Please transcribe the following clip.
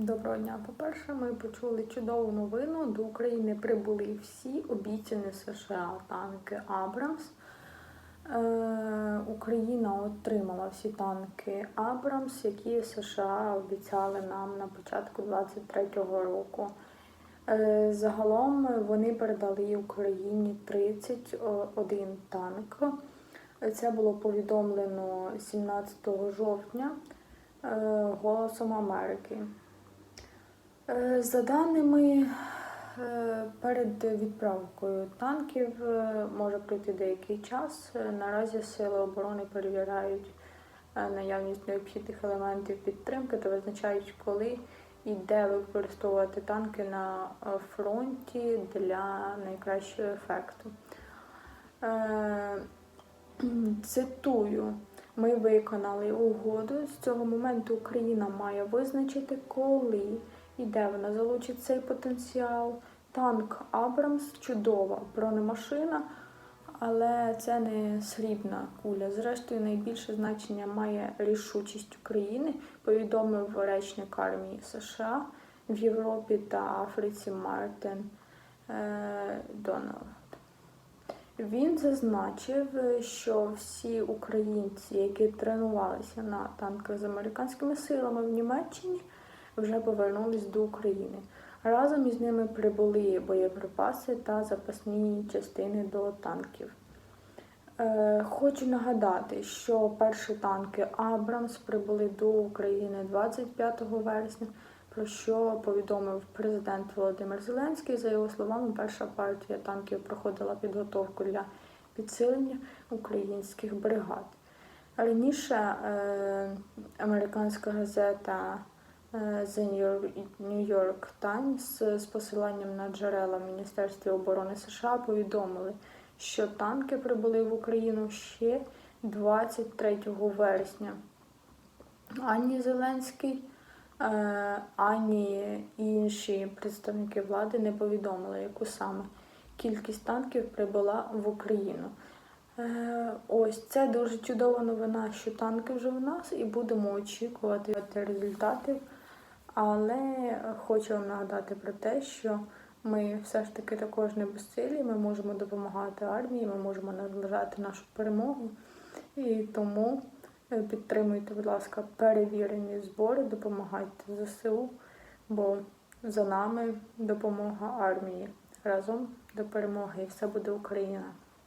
Доброго дня. По-перше, ми почули чудову новину. До України прибули всі обіцяні США танки Абрамс. Е, Україна отримала всі танки Абрамс, які США обіцяли нам на початку 2023 року. Е, Загалом вони передали Україні 31 танк. Це було повідомлено 17 жовтня е, Голосом Америки. Е, За даними е, перед відправкою танків е, може пройти деякий час. Наразі сили оборони перевіряють наявність необхідних елементів підтримки та визначають, коли і де використовувати танки на фронті для найкращого ефекту. Цитую. Ми виконали угоду. З цього моменту Україна має визначити, коли і де вона залучить цей потенціал. Танк Абрамс чудова бронемашина, але це не срібна куля. Зрештою, найбільше значення має рішучість України, повідомив речник армії США в Європі та Африці Мартин е, Дональд. Він зазначив, що всі українці, які тренувалися на танках з американськими силами в Німеччині, вже повернулись до України. Разом із ними прибули боєприпаси та запасні частини до танків. Е, Хочу нагадати, що перші танки Абрамс прибули до України 25 вересня, про що повідомив президент Володимир Зеленський. За його словами, перша партія танків проходила підготовку для підсилення українських бригад. Раніше е, американська газета The New York- Times з посиланням на джерела в Міністерстві оборони США повідомили, що танки прибули в Україну ще 23 вересня. Ані Зеленський, е, ані інші представники влади не повідомили, яку саме кількість танків прибула в Україну. Е, Ось це дуже чудова новина, що танки вже в нас, і будемо очікувати результатів. Але хочу вам нагадати про те, що ми все ж таки також не безсилі, ми можемо допомагати армії, ми можемо наближати нашу перемогу. І тому е, підтримуйте, будь ласка, перевірені збори, допомагайте ЗСУ, бо за нами допомога армії. Разом до перемоги і все буде Україна.